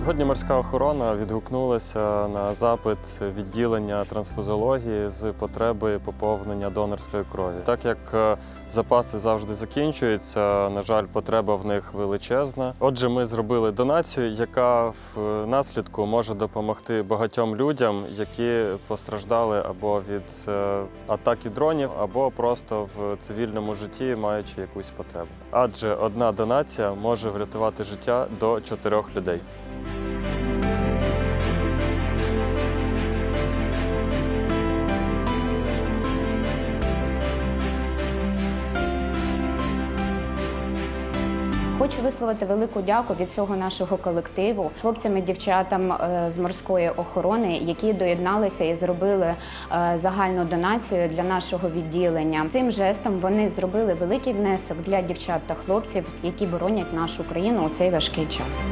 Сьогодні морська охорона відгукнулася на запит відділення трансфузології з потреби поповнення донорської крові. Так як е, запаси завжди закінчуються, на жаль, потреба в них величезна. Отже, ми зробили донацію, яка в наслідку може допомогти багатьом людям, які постраждали або від е, атаки дронів, або просто в цивільному житті маючи якусь потребу. Адже одна донація може врятувати життя до чотирьох людей. Хочу висловити велику дяку від цього нашого колективу, хлопцям і дівчатам е, з морської охорони, які доєдналися і зробили е, загальну донацію для нашого відділення. Цим жестом вони зробили великий внесок для дівчат та хлопців, які боронять нашу країну у цей важкий час.